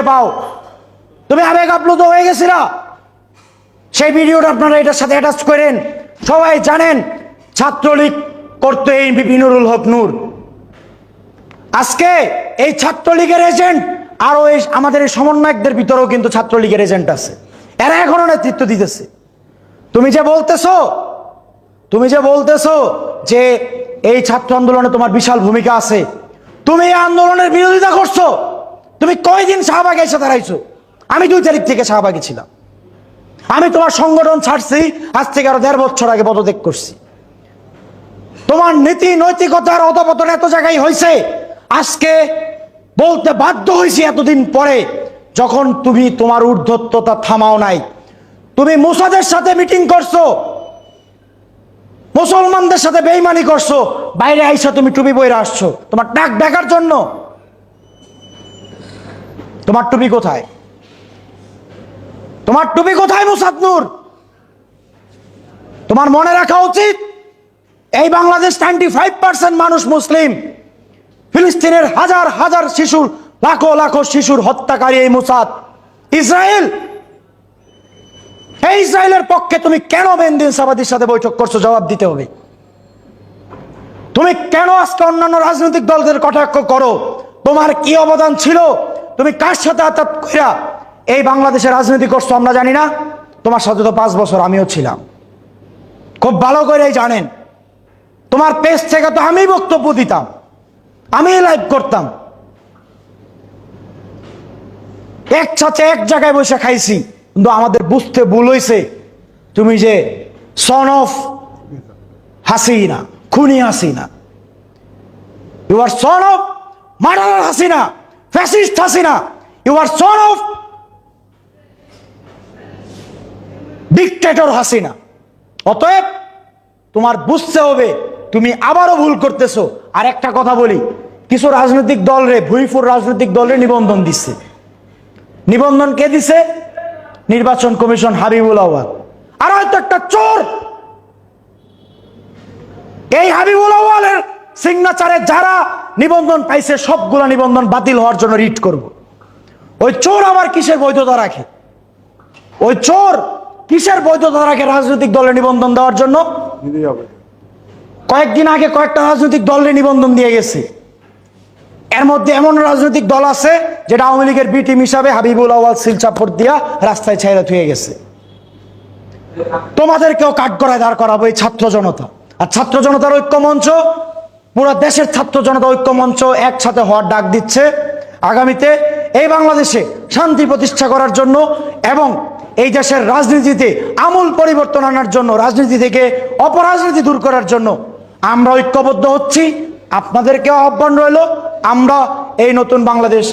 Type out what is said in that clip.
দেখতে পাও। তুমি আবেগ আপ্লুত হয়ে গেছিলা। সেই ভিডিওটা আপনারা এটার সাথে অ্যাটাচ করেন। সবাই জানেন, ছাত্রলীগ করতো এই বিপিনুরুল হক নূর। আজকে এই ছাত্রলীগের এজেন্ট আরও এই আমাদের এই সমন্বয়কদের ভিতরেও কিন্তু ছাত্রলীগের এজেন্ট আছে। এরা এখনও নেতৃত্ব দিতেছে। তুমি যে বলতেছো, তুমি যে বলতেছো যে এই ছাত্র আন্দোলনে তোমার বিশাল ভূমিকা আছে, তুমি এই আন্দোলনের বিরোধিতা করছ। তুমি কয়দিন শাহবাগে এসে দাঁড়াইছো? আমি দুই তারিখ থেকে শাহবাগে ছিলাম। আমি তোমার সংগঠন ছাড়ছি, আজ থেকে আরও দেড় বছর আগে পদত্যাগ করছি। তোমার নীতি, নৈতিকতার অধপতন এত জায়গায় হয়েছে, আজকে বলতে বাধ্য হয়েছি এতদিন পরে, যখন তুমি তোমার ঊর্ধ্বত্বতা থামাও নাই। তুমি মুসাদের সাথে মিটিং করছ, মুসলমানদের সাথে বেইমানি করছ, বাইরে আইসা তুমি টুপি বইরে আসছো। তোমার টাক দেখার জন্য তোমার টুপি কোথায়? তোমার টুপি কোথায়, মুসাদ নূর? তোমার মনে রাখা উচিত, এই বাংলাদেশ নাইনটি ফাইভ পার্সেন্ট মানুষ মুসলিম। ফিলিস্তিনের হাজার হাজার শিশুর লাখো লাখো শিশুর হত্যাকারী এই মুসাদ। ইসরায়েল? এই ইসরায়েলের পক্ষে তুমি কেন বেন্দিন সাবাদির সাথে বৈঠক করছ? জবাব দিতে হবে। তুমি কেন আজকে অন্যান্য রাজনৈতিক দলদের কটাক্ষ করো? তোমার কি অবদান ছিল? তুমি কার সাথে আতাত কইরা এই বাংলাদেশের রাজনীতি করছ আমরা জানি না? তোমার সাথে তো পাঁচ বছর আমিও ছিলাম। খুব ভালো করেই জানেন। তোমার পেজ থেকে তো আমি বক্তব্য দিতাম। আমি লাইভ করতাম। একসাথে এক জায়গায় বসে খাইছি। কিন্তু আমাদের বুঝতে ভুল হয়েছে তুমি যে সন অফ হাসিনা, খুনি Hasina. You are son of murderer Hasina. Fascist Hasina you are son of dictator Hasina. অতএব তোমার বুঝতে হবে, তুমি আবারও ভুল করতেছো। আর একটা কথা বলি, কিছু রাজনৈতিক দল রে ভুইফুর রাজনৈতিক দলরে নিবন্ধন দিচ্ছে নিবন্ধন কে দিছে? নির্বাচন কমিশন হাবিবুল আওয়াল আর হয়তো একটা চোর এই হাবিবুল আওয়ালের সিগনেচারে যারা নিবন্ধন পাইছে সবগুলো নিবন্ধন বাতিল হওয়ার জন্য রিট করব। ওই চোর আবার কিসের বৈধতা রাখে? ওই চোর কিসের বৈধতা রাখে রাজনৈতিক দলে নিবন্ধন দেওয়ার জন্য? কয়েকদিন আগে কয়েকটা রাজনৈতিক দলের নিবন্ধন দিয়ে গেছে। এর মধ্যে এমন রাজনৈতিক দল আছে যেটা আওয়ামী লীগের বি টিম হিসাবে হাবিবুল আওয়াল শিলচাপড় দিয়া রাস্তায় ছেড়ে থুয়ে গেছে। তোমাদেরকেও কাঠ কাঠগড়ায় দাঁড় করাবো এই ছাত্র জনতা। আর ছাত্র জনতার ঐক্য মঞ্চ পুরো দেশের ছাত্র জনতা ঐক্য মঞ্চ একসাথে হওয়ার ডাক দিচ্ছে। আগামীতে এই বাংলাদেশে শান্তি প্রতিষ্ঠা করার জন্য এবং এই দেশের রাজনীতিতে আমূল পরিবর্তন আনার জন্য, রাজনীতি থেকে অপরাজনীতি দূর করার জন্য আমরা ঐক্যবদ্ধ হচ্ছি। আপনাদেরকে আহ্বান রইল। আমরা এই নতুন বাংলাদেশ